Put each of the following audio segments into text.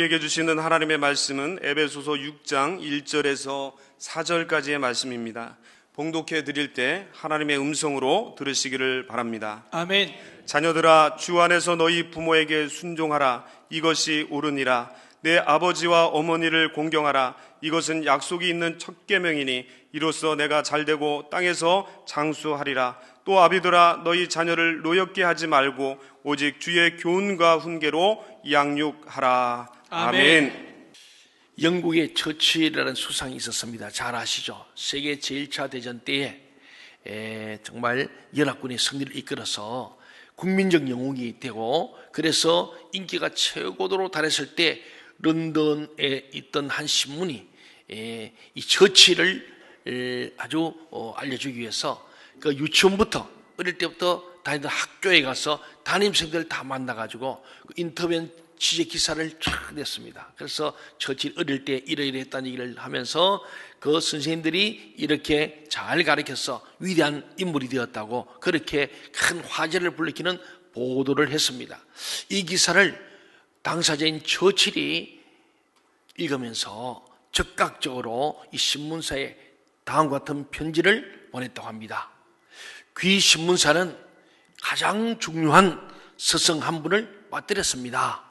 우리에게 주시는 하나님의 말씀은 에베소서 6장 1절에서 4절까지의 말씀입니다. 봉독해 드릴 때 하나님의 음성으로 들으시기를 바랍니다. 아멘. 자녀들아 주 안에서 너희 부모에게 순종하라 이것이 옳으니라 내 아버지와 어머니를 공경하라 이것은 약속이 있는 첫 계명이니 이로써 내가 잘되고 땅에서 장수하리라 또 아비들아 너희 자녀를 노엽게 하지 말고 오직 주의 교훈과 훈계로 양육하라 아멘. 영국의 처칠이라는 수상이 있었습니다. 잘 아시죠? 세계 제1차 대전 때에 에, 정말 연합군의 승리를 이끌어서 국민적 영웅이 되고 그래서 인기가 최고도로 달했을 때 런던에 있던 한 신문이 에, 이 에, 아주 어, 알려주기 위해서 그 유치원부터 어릴 때부터 다니던 학교에 가서 담임생들 다 만나가지고 그 인터뷰 취재 기사를 쫙 냈습니다. 그래서 처칠 어릴 때 이러이러 했다는 얘기를 하면서 그 선생님들이 이렇게 잘 가르쳐서 위대한 인물이 되었다고 그렇게 큰 화제를 불리키는 보도를 했습니다. 이 기사를 당사자인 처칠이 읽으면서 즉각적으로 이 신문사에 다음과 같은 편지를 보냈다고 합니다. 귀 신문사는 가장 중요한 스승 한 분을 맞들였습니다.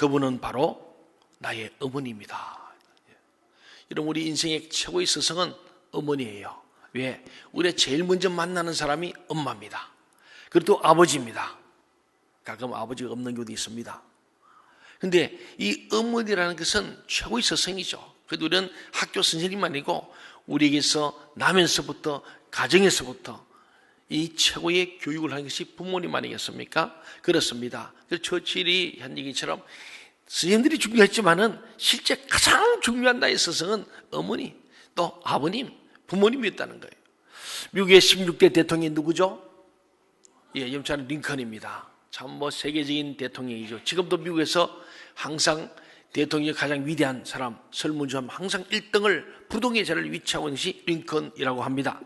그분은 바로 나의 어머니입니다. 여러분 우리 인생의 최고의 스승은 어머니예요. 왜? 우리가 제일 먼저 만나는 사람이 엄마입니다. 그리고 또 아버지입니다. 가끔 아버지가 없는 경우도 있습니다. 근데 이 어머니라는 것은 최고의 스승이죠. 그래도 우리는 학교 선생님만 아니고 우리에게서 나면서부터 가정에서부터 이 최고의 교육을 하는 것이 부모님 아니겠습니까? 그렇습니다. 그래서 처칠이 한 얘기처럼 스님들이 중요했지만은 실제 가장 중요한 나의 스승은 어머니 또 아버님 부모님이었다는 거예요. 미국의 16대 대통령이 누구죠? 예, 염차는 링컨입니다. 참 뭐 세계적인 대통령이죠. 지금도 미국에서 항상 대통령이 가장 위대한 사람, 설문조하면 항상 1등을 부동의 자리를 위치하고 있는 것이 링컨이라고 합니다.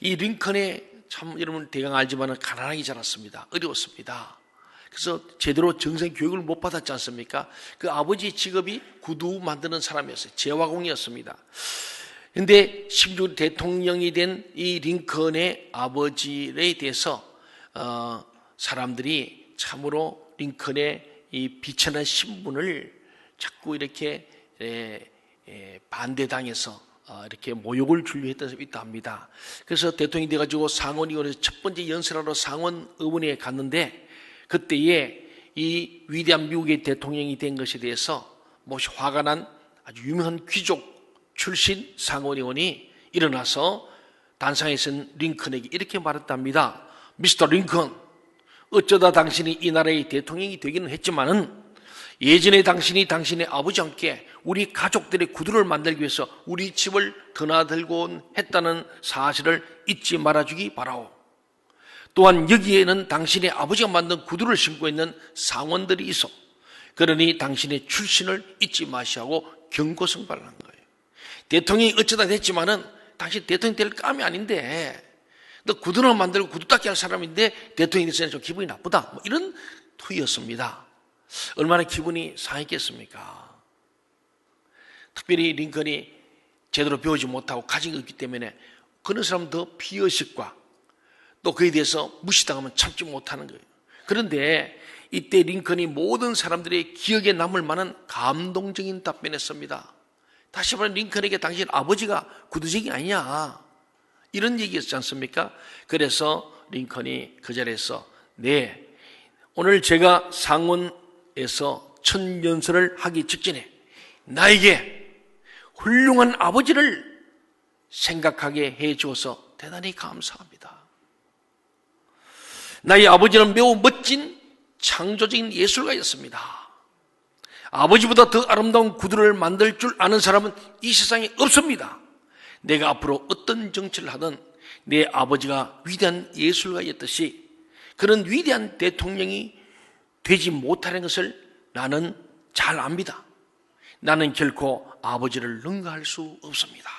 이 링컨의 참 여러분 대강 알지만 가난하게 자랐습니다. 어려웠습니다. 그래서 제대로 정상 교육을 못 받았지 않습니까? 그 아버지 직업이 구두 만드는 사람이었어요. 제화공이었습니다. 근데 심지어 대통령이 된 이 링컨의 아버지에 대해서 어, 사람들이 참으로 링컨의 이 비천한 신분을 자꾸 이렇게 반대당해서 어, 이렇게 모욕을 주려 했던 사람이 있다 합니다. 그래서 대통령이 돼가지고 상원 의원에서 첫 번째 연설하러 상원 의원에 갔는데 그때에 이 위대한 미국의 대통령이 된 것에 대해서 몹시 화가 난 아주 유명한 귀족 출신 상원 의원이 일어나서 단상에 선 링컨에게 이렇게 말했답니다. 미스터 링컨, 어쩌다 당신이 이 나라의 대통령이 되기는 했지만은 예전에 당신이 당신의 아버지와 함께 우리 가족들의 구두를 만들기 위해서 우리 집을 드나들고 했다는 사실을 잊지 말아주기 바라오. 또한 여기에는 당신의 아버지가 만든 구두를 신고 있는 상원들이 있어. 그러니 당신의 출신을 잊지 마시고 경고성발을 한 거예요. 대통령이 어쩌다 됐지만은 당신 대통령 될 감이 아닌데 너 구두를 만들고 구두 닦기 할 사람인데 대통령이 됐으니 좀 기분이 나쁘다. 뭐 이런 투이였습니다. 얼마나 기분이 상했겠습니까? 특별히 링컨이 제대로 배우지 못하고 가진 없기 때문에 그런 사람 더 피의식과 또 그에 대해서 무시당하면 참지 못하는 거예요. 그런데 이때 링컨이 모든 사람들의 기억에 남을 만한 감동적인 답변했습니다. 다시 말해 링컨에게 당신 아버지가 구두쟁이 아니냐. 이런 얘기였지 않습니까? 그래서 링컨이 그 자리에서 네, 오늘 제가 상원에서 첫 연설을 하기 직전에 나에게 훌륭한 아버지를 생각하게 해 주어서 대단히 감사합니다. 나의 아버지는 매우 멋진 창조적인 예술가였습니다. 아버지보다 더 아름다운 구두를 만들 줄 아는 사람은 이 세상에 없습니다. 내가 앞으로 어떤 정치를 하든 내 아버지가 위대한 예술가였듯이 그런 위대한 대통령이 되지 못하는 것을 나는 잘 압니다. 나는 결코 아버지를 능가할 수 없습니다.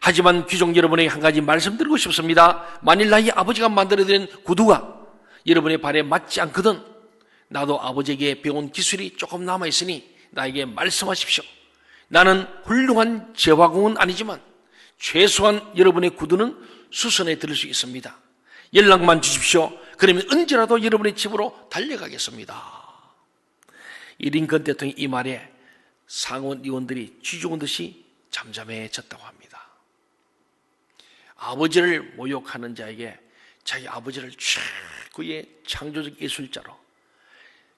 하지만 귀족 여러분에게 한 가지 말씀드리고 싶습니다. 만일 나의 아버지가 만들어드린 구두가 여러분의 발에 맞지 않거든 나도 아버지에게 배운 기술이 조금 남아있으니 나에게 말씀하십시오. 나는 훌륭한 제화공은 아니지만 최소한 여러분의 구두는 수선해 드릴 수 있습니다. 연락만 주십시오. 그러면 언제라도 여러분의 집으로 달려가겠습니다. 이 링컨 대통령이 이 말에 상원 의원들이 쥐죽은 듯이 잠잠해졌다고 합니다. 아버지를 모욕하는 자에게 자기 아버지를 최고의 창조적 예술자로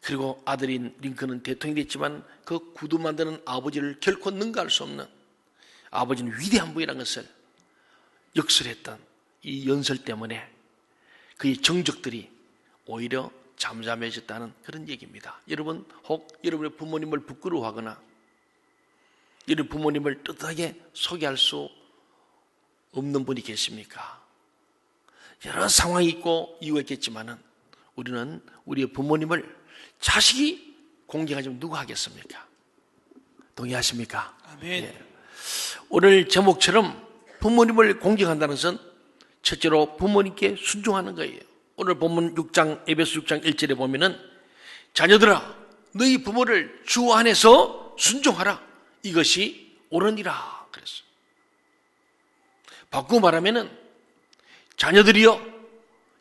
그리고 아들인 링컨은 대통령이 됐지만 그 구두 만드는 아버지를 결코 능가할 수 없는 아버지는 위대한 분이라는 것을 역설했던 이 연설 때문에 그의 정적들이 오히려 잠잠해졌다는 그런 얘기입니다. 여러분 혹 여러분의 부모님을 부끄러워하거나 여러분 부모님을 뜻하게 소개할 수 없는 분이 계십니까? 여러 상황이 있고 이유가 있겠지만은 우리는 우리의 부모님을 자식이 공경하지면 누가 하겠습니까? 동의하십니까? 아멘. 예. 오늘 제목처럼 부모님을 공경한다는 것은 첫째로 부모님께 순종하는 거예요. 오늘 본문 6장 에베소 6장 1절에 보면은 자녀들아 너희 부모를 주 안에서 순종하라 이것이 옳으니라 그랬어. 바꾸고 말하면은 자녀들이여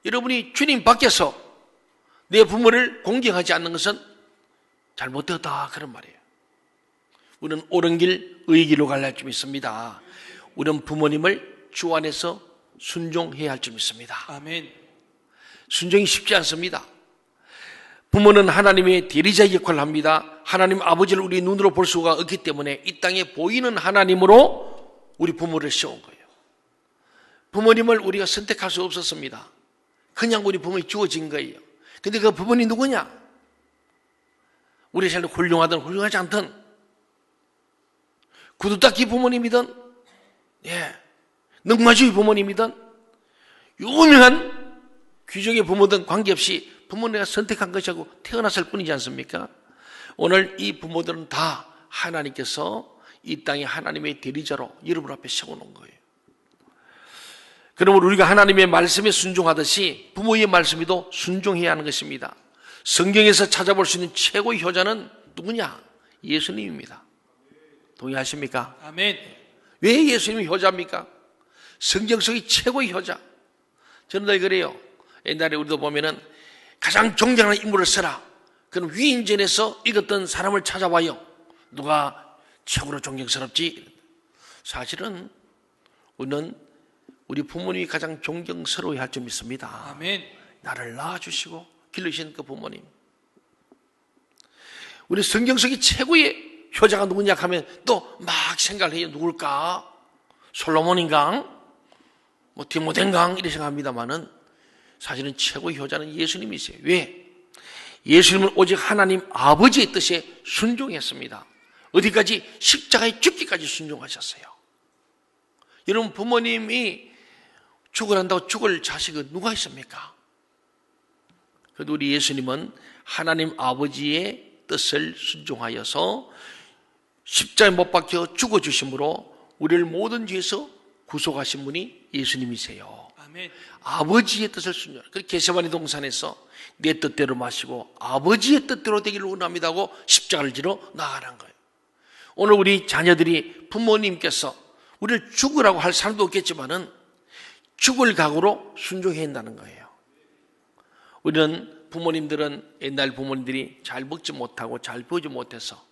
여러분이 주님 밖에서 내 부모를 공경하지 않는 것은 잘못되었다 그런 말이에요. 우리는 옳은 길, 의의 길로 갈라 줄 믿습니다. 우리는 부모님을 주 안에서 순종해야 할 줄 믿습니다. 아멘. 순종이 쉽지 않습니다. 부모는 하나님의 대리자 역할을 합니다. 하나님 아버지를 우리 눈으로 볼 수가 없기 때문에 이 땅에 보이는 하나님으로 우리 부모를 세운 거예요. 부모님을 우리가 선택할 수 없었습니다. 그냥 우리 부모이 주어진 거예요. 근데 그 부모님 누구냐? 우리 삶에 훌륭하든 훌륭하지 않든 구두 닦기 부모님이든 예, 능마주의 부모님이든 유명한 귀족의 부모든 관계없이 부모님가 선택한 것이 고 태어났을 뿐이지 않습니까? 오늘 이 부모들은 다 하나님께서 이 땅에 하나님의 대리자로 여러분 앞에 세워놓은 거예요. 그러면 우리가 하나님의 말씀에 순종하듯이 부모의 말씀에도 순종해야 하는 것입니다. 성경에서 찾아볼 수 있는 최고의 효자는 누구냐? 예수님입니다. 동의하십니까? 아멘. 왜 예수님이 효자입니까? 성경 속의 최고의 효자. 저는 늘 그래요. 옛날에 우리도 보면은 가장 존경하는 인물을 써라. 그럼 위인전에서 읽었던 사람을 찾아봐요. 누가 최고로 존경스럽지? 사실은 우리는 우리 부모님이 가장 존경스러워야 할줄 믿습니다. 아멘. 나를 낳아주시고 길러주신 그 부모님. 우리 성경 속의 최고의 효자가 누구냐 하면 또 막 생각을 해요. 누굴까? 솔로몬인가? 뭐 디모데인가? 이렇게 생각합니다만은 사실은 최고의 효자는 예수님이세요. 왜? 예수님은 오직 하나님 아버지의 뜻에 순종했습니다. 어디까지? 십자가에 죽기까지 순종하셨어요. 여러분 부모님이 죽으란다고 죽을 자식은 누가 있습니까? 그래도 우리 예수님은 하나님 아버지의 뜻을 순종하여서 십자에 못 박혀 죽어주심으로 우리를 모든 죄에서 구속하신 분이 예수님이세요. 아멘. 아버지의 뜻을 순종. 그 게세마니 동산에서 내 뜻대로 마시고 아버지의 뜻대로 되기를 원합니다 하고 십자가를 지러 나아가는 거예요. 오늘 우리 자녀들이 부모님께서 우리를 죽으라고 할 사람도 없겠지만은 죽을 각오로 순종해야 한다는 거예요. 우리는 부모님들은 옛날 부모님들이 잘 먹지 못하고 잘 보지 못해서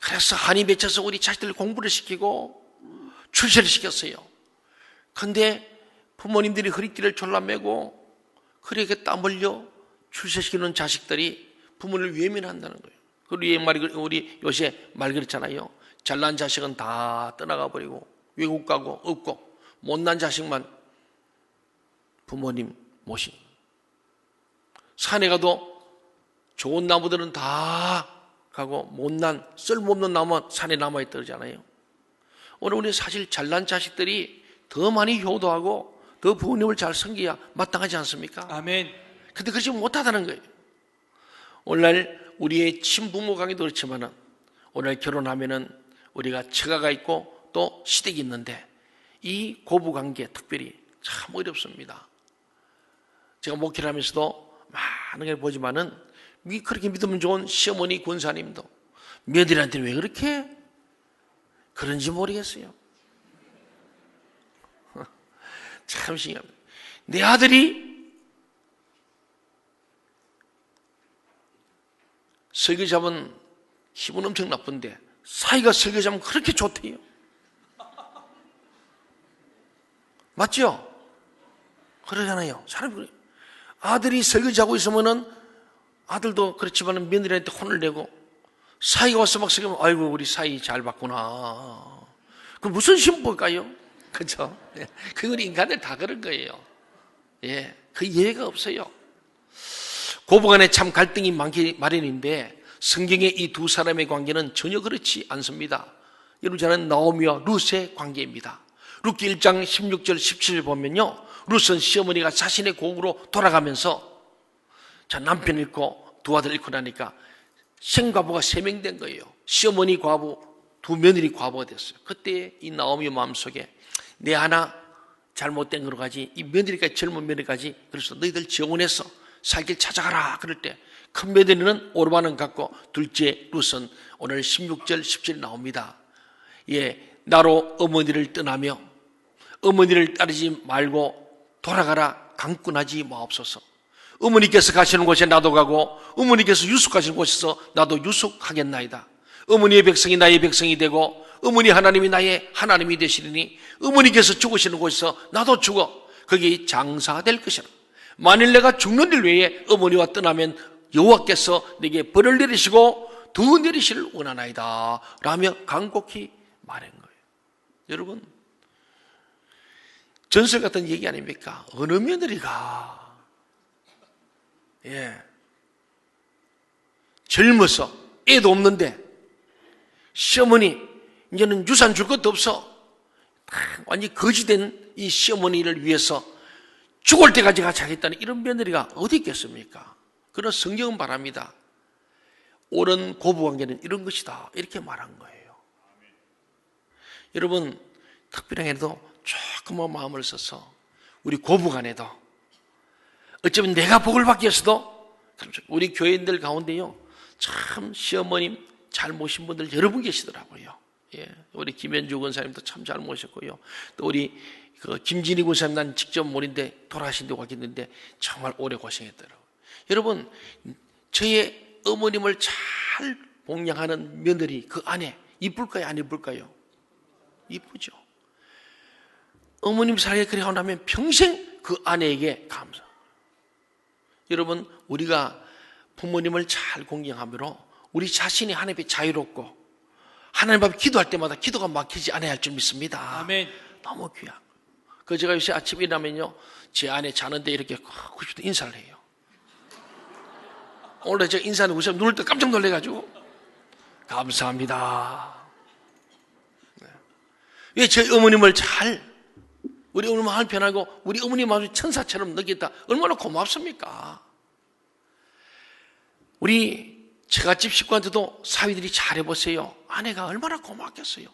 그래서 한이 맺혀서 우리 자식들 공부를 시키고 출세를 시켰어요. 근데 부모님들이 허리띠를 졸라매고 그렇게 땀 흘려 출세시키는 자식들이 부모를 외면한다는 거예요. 우리 옛말에 그- 우리 요새 말 그랬잖아요. 잘난 자식은 다 떠나가 버리고 외국 가고 없고 못난 자식만 부모님 모신. 산에 가도 좋은 나무들은 다 가고 못난 쓸모없는 나무만 산에 남아 있다 그러잖아요. 오늘 우리 사실 잘난 자식들이 더 많이 효도하고 더 부모님을 잘 섬겨야 마땅하지 않습니까? 아멘. 근데 그렇지 못하다는 거예요. 오늘날 우리의 친부모 관계도 그렇지만은 오늘 결혼하면은 우리가 처가가 있고 또 시댁이 있는데 이 고부 관계 특별히 참 어렵습니다. 제가 목회를 하면서도 많은 걸 보지만은 미- 그렇게 믿으면 좋은 시어머니 권사님도 며느리한테는 왜 그렇게 그런지 모르겠어요. 참 신기합니다. 내 아들이 설교잡은 기분 엄청 나쁜데 사이가 설교잡으면 그렇게 좋대요. 맞죠? 그러잖아요. 사람이 그래. 아들이 설교자고 있으면은 아들도 그렇지만 며느리한테 혼을 내고 사이가 와서 막 설교하면 아이고 우리 사이 잘 봤구나. 그 무슨 신부일까요? 그죠? 예. 그건 인간들 다 그런 거예요. 예. 그 예외가 없어요. 고부간에 참 갈등이 많기 마련인데 성경의 이 두 사람의 관계는 전혀 그렇지 않습니다. 여러분 저는 나오미와 룻의 관계입니다. 룻기 1장 16절 17절 보면요. 룻은 시어머니가 자신의 고국으로 돌아가면서 자 남편 잃고 두 아들 잃고 나니까 생과부가 세 명 된 거예요. 시어머니 과부, 두 며느리 과부가 됐어요. 그때 이 나오미 마음속에 내 하나 잘못된 거로 가지 이 며느리까지 젊은 며느리까지 그래서 너희들 정원해서 살길 찾아가라 그럴 때 큰 며느리는 오르반은 갖고 둘째 룻은 오늘 16절 17절 나옵니다. 예, 나로 어머니를 떠나며 어머니를 따르지 말고 돌아가라 강꾼하지 마옵소서. 어머니께서 가시는 곳에 나도 가고 어머니께서 유숙하시는 곳에서 나도 유숙하겠나이다. 어머니의 백성이 나의 백성이 되고 어머니 하나님이 나의 하나님이 되시리니 어머니께서 죽으시는 곳에서 나도 죽어 거기 장사될 것이라. 만일 내가 죽는 일 외에 어머니와 떠나면 여호와께서 내게 벌을 내리시고 두 내리시를 원하나이다. 라며 간곡히 말한 거예요. 여러분 전설 같은 얘기 아닙니까? 어느 며느리가 예 젊어서 애도 없는데 시어머니 이제는 유산 줄 것도 없어 다 완전히 거지된 이 시어머니를 위해서 죽을 때까지 같이 하겠다는 이런 며느리가 어디 있겠습니까? 그런 성경은 바랍니다. 옳은 고부관계는 이런 것이다 이렇게 말한 거예요. 여러분 특별하게도 조금만 마음을 써서 우리 고부간에도 어쩌면 내가 복을 받기 위해서도 우리 교인들 가운데요 참 시어머님 잘 모신 분들 여러 분 계시더라고요. 예, 우리 김현주 권사님도 참 잘 모셨고요. 또 우리 그 김진희 권사님 난 직접 모인데 돌아가신 데가 있는데 정말 오래 고생했더라고요. 여러분 저의 어머님을 잘 봉양하는 며느리 그 아내 이쁠까요 안 이쁠까요? 이쁘죠. 어머님 사랑에 그래 하고 나면 평생 그 아내에게 감사. 여러분 우리가 부모님을 잘 공경함으로 우리 자신이 하나님 앞에 자유롭고 하나님 앞에 기도할 때마다 기도가 막히지 않아야 할 줄 믿습니다. 아멘. 너무 귀한 거. 그 제가 요새 아침에 일어나면요 제 아내 자는데 이렇게 90도 인사를 해요. 오늘 제가 인사하는 우선 눈을 떠 깜짝 놀래가지고 감사합니다. 네. 왜 저희 어머님을 잘 우리 어머니 마음 편하고 우리 어머니 마음이 천사처럼 느꼈다. 얼마나 고맙습니까? 우리 처갓집 식구한테도 사위들이 잘해보세요. 아내가 얼마나 고맙겠어요.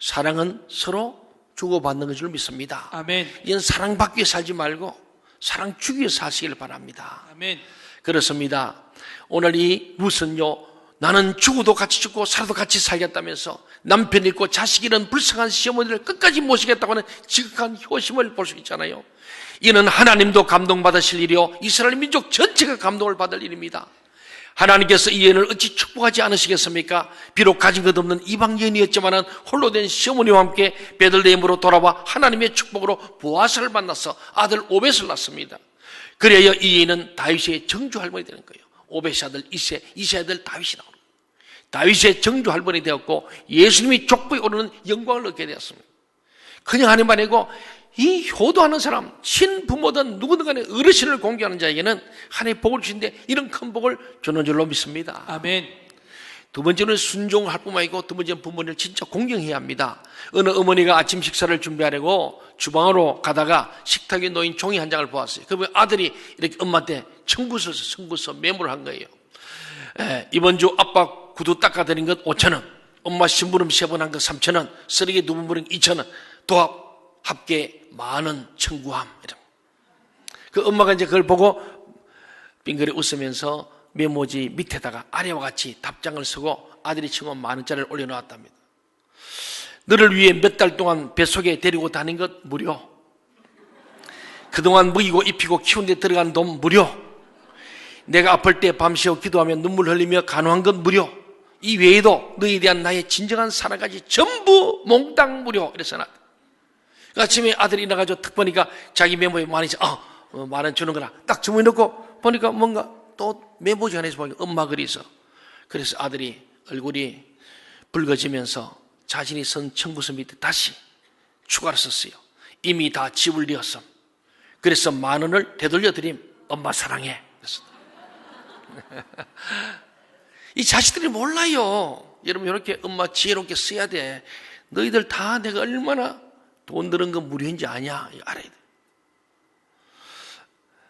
사랑은 서로 주고받는 줄 믿습니다. 아멘. 이건 사랑받기 위해 살지 말고 사랑 주기 위해 사시길 바랍니다. 아멘. 그렇습니다. 오늘 이 룻은요, 나는 죽어도 같이 죽고 살아도 같이 살겠다면서 남편 잃고 자식 잃은 불쌍한 시어머니를 끝까지 모시겠다고 하는 지극한 효심을 볼 수 있잖아요. 이는 하나님도 감동받으실 일이요. 이스라엘 민족 전체가 감동을 받을 일입니다. 하나님께서 이 여인을 어찌 축복하지 않으시겠습니까? 비록 가진 것 없는 이방 여인이었지만 홀로 된 시어머니와 함께 베들레헴으로 돌아와 하나님의 축복으로 보아스를 만나서 아들 오벳을 낳습니다. 그래야 이 여인은 다윗의 정주 할머니 되는 거예요. 오벳의 아들 이세, 이세 아들 다윗이 나오는. 다윗의 정주 할머니 되었고 예수님이 족보에 오르는 영광을 얻게 되었습니다. 그냥 하는 말 아니고 이 효도하는 사람, 친부모든 누구든 간에 어르신을 공개하는 자에게는 하나님의 복을 주신데 이런 큰 복을 주는 줄로 믿습니다. 아멘. 두 번째는 순종할 뿐만 아니고 두 번째는 부모를 진짜 공경해야 합니다. 어느 어머니가 아침 식사를 준비하려고 주방으로 가다가 식탁에 놓인 종이 한 장을 보았어요. 그 아들이 이렇게 엄마한테 청구 써서 청구 써 메모를 한 거예요. 에, 이번 주 아빠 구두 닦아드린 것 5천 원, 엄마 심부름 세 번 한 것 3천 원, 쓰레기 두번 버린 2천 원, 도합 합계 만 원 청구함. 이런. 그 엄마가 이제 그걸 보고 빙그레 웃으면서 메모지 밑에다가 아래와 같이 답장을 쓰고 아들이 친구 만 원짜리를 올려놓았답니다. 너를 위해 몇 달 동안 뱃속에 데리고 다닌 것 무료. 그동안 먹이고 입히고 키운 데 들어간 돈 무료. 내가 아플 때 밤새워 기도하며 눈물 흘리며 간호한 것 무료. 이 외에도 너에 대한 나의 진정한 사랑까지 전부 몽땅 무료. 이래서 나. 그 아침에 아들이 나가지고 탁 보니까 자기 메모에 많이 어, 어, 만원 주는 거라 딱 주머니 넣고 보니까 뭔가 또 메모지 안에서 보니까 엄마 글이 있어. 그래서 아들이 얼굴이 붉어지면서 자신이 쓴 청구서 밑에 다시 추가로 썼어요. 이미 다 집을 내었음. 그래서 만 원을 되돌려 드림. 엄마 사랑해. 이 자식들이 몰라요. 여러분 이렇게 엄마 지혜롭게 써야 돼. 너희들 다 내가 얼마나 돈 드는 건 무료인지 아냐? 이거 알아야 돼.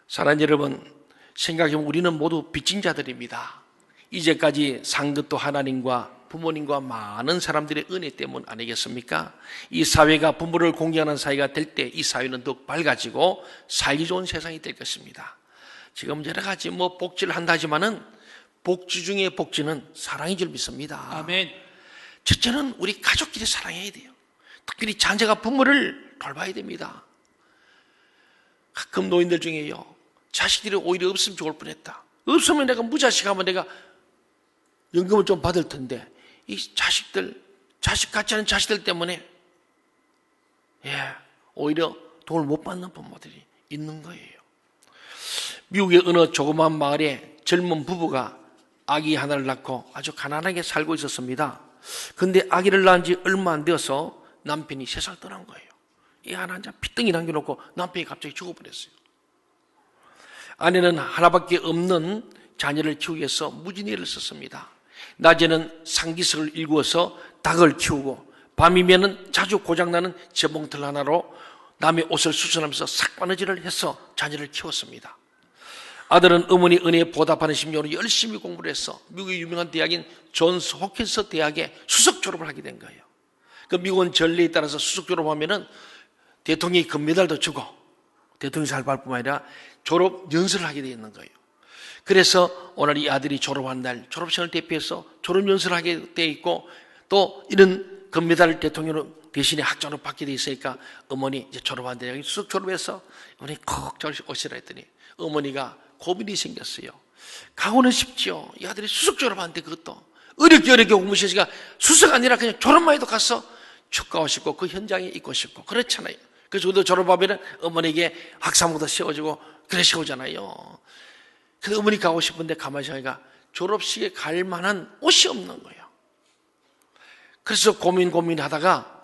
사랑하는 여러분, 생각해보면 우리는 모두 빚진 자들입니다. 이제까지 산 것도 하나님과 부모님과 많은 사람들의 은혜 때문 아니겠습니까? 이 사회가 부모를 공경하는 사회가 될 때 이 사회는 더욱 밝아지고 살기 좋은 세상이 될 것입니다. 지금 여러 가지 뭐 복지를 한다지만은 복지 중에 복지는 사랑인 줄 믿습니다. 아멘. 첫째는 우리 가족끼리 사랑해야 돼요. 특별히 자녀가 부모를 돌봐야 됩니다. 가끔 노인들 중에요. 자식들이 오히려 없으면 좋을 뻔했다. 없으면 내가 무자식하면 내가 연금을 좀 받을 텐데 이 자식들 자식 같지 않은 자식들 때문에 예 오히려 돈을 못 받는 부모들이 있는 거예요. 미국의 어느 조그마한 마을에 젊은 부부가 아기 하나를 낳고 아주 가난하게 살고 있었습니다. 근데 아기를 낳은 지 얼마 안 되어서 남편이 세상을 떠난 거예요. 이 하나 한자 피덩이 남겨놓고 남편이 갑자기 죽어버렸어요. 아내는 하나밖에 없는 자녀를 키우기 위해서 무진이를 썼습니다. 낮에는 상기석을 일구어서 닭을 키우고 밤이면은 자주 고장나는 재봉틀 하나로 남의 옷을 수선하면서 삭바느질을 해서 자녀를 키웠습니다. 아들은 어머니 은혜에 보답하는 심령으로 열심히 공부를 해서 미국의 유명한 대학인 존스 호킨스 대학에 수석 졸업을 하게 된 거예요. 그 미국은 전례에 따라서 수석 졸업하면은 대통령이 금메달도 주고 대통령이 살 받을 뿐만 아니라 졸업 연설을 하게 되어 있는 거예요. 그래서 오늘 이 아들이 졸업한 날 졸업식을 대표해서 졸업 연설을 하게 되어 있고 또 이런 금메달 대통령으로 대신에 학장으로 받게 돼 있으니까 어머니 이제 졸업한 데 수석 졸업해서 어머니 콕 오시라 했더니 어머니가 고민이 생겼어요. 가고는 싶지요. 이 아들이 수석 졸업하는데 그것도 어렵게 어렵게 공부시니까 수석 아니라 그냥 졸업만 해도 가서 축가하고 싶고 그 현장에 있고 싶고 그렇잖아요. 그래서 저도 졸업하면 어머니에게 학사모도 세워주고 그러시오잖아요. 그래서 어머니 가고 싶은데 가만히 생각하니까 졸업식에 갈 만한 옷이 없는 거예요. 그래서 고민 고민하다가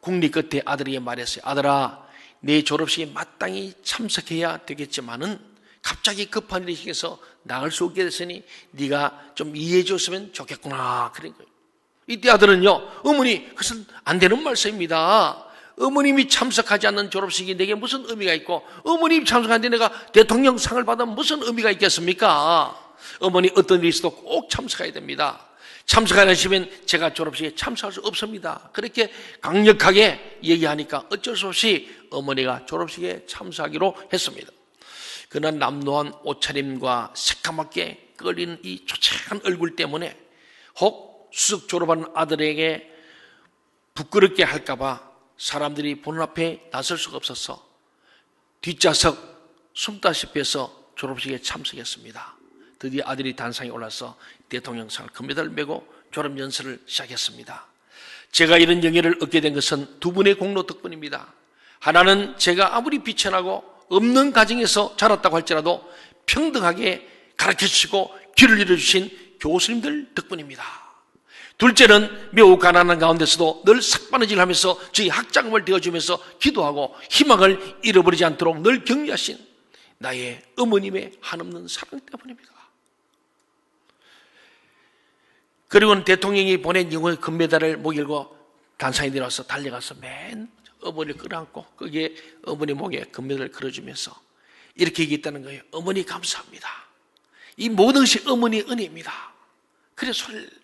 국리 끝에 아들에게 말했어요. 아들아, 내 졸업식에 마땅히 참석해야 되겠지만은 갑자기 급한 일이 생겨서 나갈 수 없게 됐으니 네가 좀 이해해 줬으면 좋겠구나. 그런 거예요. 이때 아들은요, 어머니, 그것은 안 되는 말씀입니다. 어머님이 참석하지 않는 졸업식이 내게 무슨 의미가 있고, 어머님이 참석하는데 내가 대통령상을 받으면 무슨 의미가 있겠습니까? 어머니 어떤 일이 있어도 꼭 참석해야 됩니다. 참석 안 하시면 제가 졸업식에 참석할 수 없습니다. 그렇게 강력하게 얘기하니까 어쩔 수 없이 어머니가 졸업식에 참석하기로 했습니다. 그날 남노한 옷차림과 새까맣게 끌린 이 초췌한 얼굴 때문에 혹 수석 졸업한 아들에게 부끄럽게 할까봐 사람들이 보는 앞에 나설 수가 없어서 뒷좌석 숨다시피 해서 졸업식에 참석했습니다. 드디어 아들이 단상에 올라서 대통령상을 금메달을 메고 졸업 연설을 시작했습니다. 제가 이런 영예를 얻게 된 것은 두 분의 공로 덕분입니다. 하나는 제가 아무리 비천하고 없는 가정에서 자랐다고 할지라도 평등하게 가르쳐 주시고 길을 잃어주신 교수님들 덕분입니다. 둘째는 매우 가난한 가운데서도 늘 삭바느질 하면서 저희 학장을 되어주면서 기도하고 희망을 잃어버리지 않도록 늘 격려하신 나의 어머님의 한없는 사랑 때문입니다. 그리고는 대통령이 보낸 영어의 금메달을 목일고 단상에 내려와서 달려가서 맨 어머니를 끌어안고 거기에 어머니 목에 금메달을 걸어주면서 이렇게 얘기했다는 거예요. 어머니 감사합니다. 이 모든 것이 어머니의 은혜입니다. 그래 소리를 외쳤어요.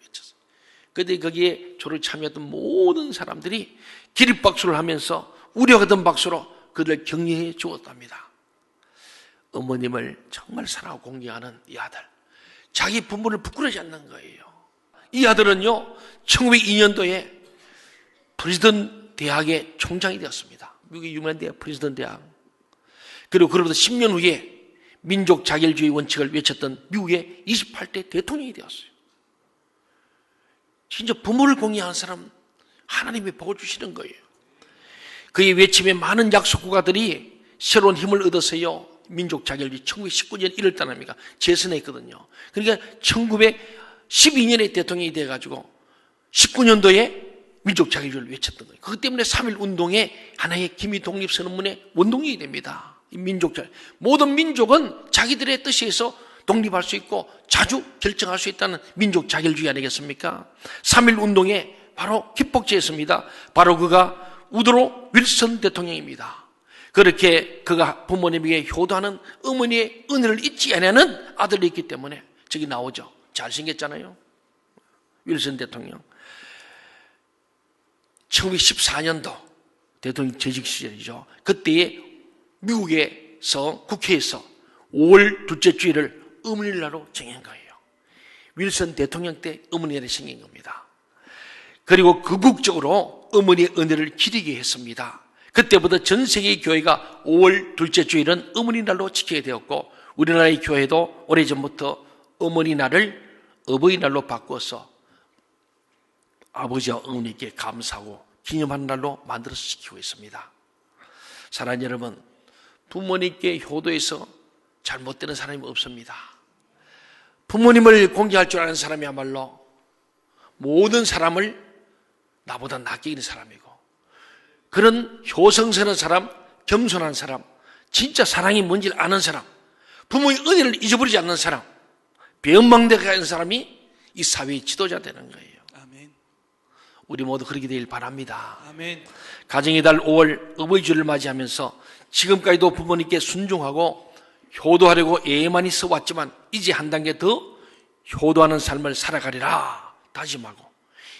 그때 거기에 조를 참여했던 모든 사람들이 기립박수를 하면서 우려하던 박수로 그들 격려해 주었답니다. 어머님을 정말 사랑하고 공경하는 이 아들. 자기 부모를 부끄러워하지 않는 거예요. 이 아들은요, 1902년도에 프리스턴 대학의 총장이 되었습니다. 미국의 유명한 대학, 프리스턴 대학. 그리고 그로부터 10년 후에 민족 자결주의 원칙을 외쳤던 미국의 28대 대통령이 되었어요. 진짜 부모를 공개하는 사람 하나님이 복을 주시는 거예요. 그의 외침에 많은 약속 국가들이 새로운 힘을 얻어서요. 민족 자결주의 1919년 1월 달 아닙니까? 재선했거든요. 그러니까 1912년에 대통령이 돼가지고 19년도에 민족 자결주의를 외쳤던 거예요. 그것 때문에 3.1 운동의 하나의 기미 독립 선언문의 원동력이 됩니다. 이 민족 자 모든 민족은 자기들의 뜻에서 독립할 수 있고 자주 결정할 수 있다는 민족 자결주의 아니겠습니까? 3.1 운동의 바로 기폭제였습니다. 바로 그가 우드로 윌슨 대통령입니다. 그렇게 그가 부모님에게 효도하는 어머니의 은혜를 잊지 않는 아들이 있기 때문에 저기 나오죠. 잘생겼잖아요. 윌슨 대통령. 1914년도 대통령 재직 시절이죠. 그때에 미국에서 국회에서 5월 둘째 주일을 어머니날로 정한 거예요. 윌슨 대통령 때 어머니날이 생긴 겁니다. 그리고 극국적으로 어머니의 은혜를 기리게 했습니다. 그때부터 전 세계 교회가 5월 둘째 주일은 어머니날로 지키게 되었고 우리나라의 교회도 오래전부터 어머니날을 어버이날로 바꿔서 아버지와 어머니께 감사하고 기념하는 날로 만들어서 지키고 있습니다. 사랑하는 여러분, 부모님께 효도해서 잘못되는 사람이 없습니다. 부모님을 공개할 줄 아는 사람이야말로 모든 사람을 나보다 낫게 이는 사람이고 그런 효성스러운 사람, 겸손한 사람, 진짜 사랑이 뭔지를 아는 사람, 부모의 은혜를 잊어버리지 않는 사람, 배은망대가 있는 사람이 이 사회의 지도자 되는 거예요. 아멘. 우리 모두 그렇게 되길 바랍니다. 아멘. 가정의 달 5월 어버이주를 맞이하면서 지금까지도 부모님께 순종하고 효도하려고 애만히 써왔지만 이제 한 단계 더 효도하는 삶을 살아가리라 다짐하고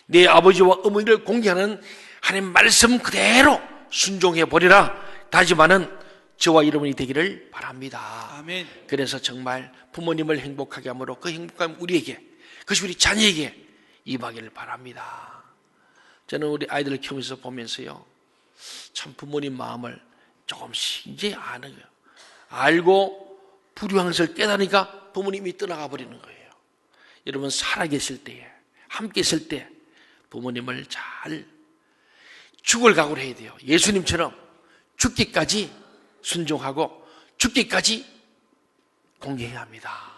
내 아버지와 어머니를 공개하는 하나님 말씀 그대로 순종해 보리라 다짐하는 저와 여러분이 되기를 바랍니다. 아멘. 그래서 정말 부모님을 행복하게 함으로 그 행복감 우리에게 그것이 우리 자녀에게 임하기를 바랍니다. 저는 우리 아이들을 키우면서 보면서요. 참 부모님 마음을 조금씩 이제 아는 거예요. 알고 불효한 것을 깨달으니까 부모님이 떠나가 버리는 거예요. 여러분 살아계실 때에 함께 있을 때 부모님을 잘 죽을 각오를 해야 돼요. 예수님처럼 죽기까지 순종하고 죽기까지 공개해야 합니다.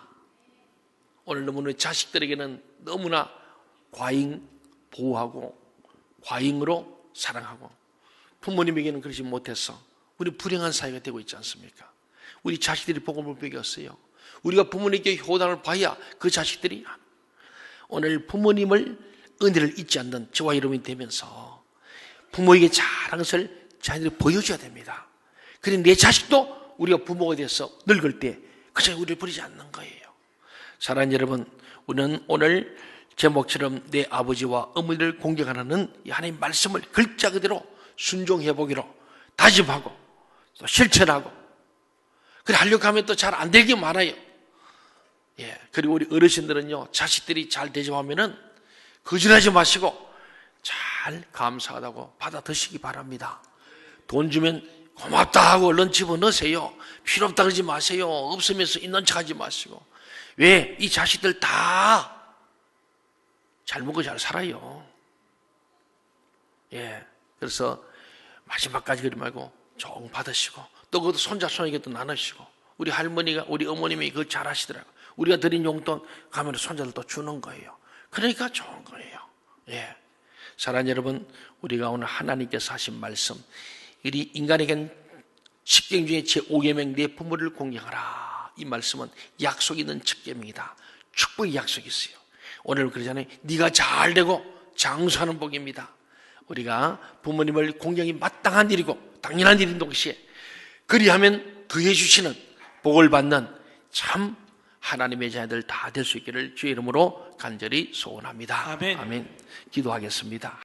오늘 너무나 자식들에게는 너무나 과잉 보호하고 과잉으로 사랑하고 부모님에게는 그러지 못해서 우리 불행한 사회가 되고 있지 않습니까? 우리 자식들이 복음을 배겼어요. 우리가 부모님께 효당을 봐야 그 자식들이 오늘 부모님을 은혜를 잊지 않는 저와 여러분이 되면서 부모에게 잘한 것을 자녀들이 보여줘야 됩니다. 그래 내 자식도 우리가 부모가 돼서 늙을 때 그저 우리를 버리지 않는 거예요. 사랑하는 여러분, 우리는 오늘 제목처럼 내 아버지와 어머니를 공경하는 이 하나님 말씀을 글자 그대로 순종해 보기로 다짐하고 또 실천하고 그래 하려고 하면 또 잘 안 되게 많아요. 예. 그리고 우리 어르신들은요, 자식들이 잘 대접하면은 거절하지 마시고 잘 감사하다고 받아 드시기 바랍니다. 돈 주면 고맙다 하고 얼른 집어넣으세요. 필요 없다 그러지 마세요. 없으면서 있는 척 하지 마시고. 왜? 이 자식들 다 잘 먹고 잘 살아요. 예. 그래서 마지막까지 그러지 말고 조금 받으시고 또 그것도 손자 손에게도 나누시고 우리 할머니가 우리 어머님이 그걸 잘 하시더라고. 우리가 드린 용돈 가면 손자들 또 주는 거예요. 그러니까 좋은 거예요. 예. 사랑하는 여러분, 우리가 오늘 하나님께서 하신 말씀, 이 인간에겐 십경 중에 제5계명 내 부모를 공경하라. 이 말씀은 약속 있는 칙계명이다. 축복의 약속이 있어요. 오늘 그러잖아요. 네가 잘 되고 장수하는 복입니다. 우리가 부모님을 공경이 마땅한 일이고 당연한 일인 동시에 그리하면 더해 주시는 복을 받는 참 하나님의 자녀들 다 될 수 있기를 주의 이름으로 간절히 소원합니다. 아멘. 아멘. 기도하겠습니다.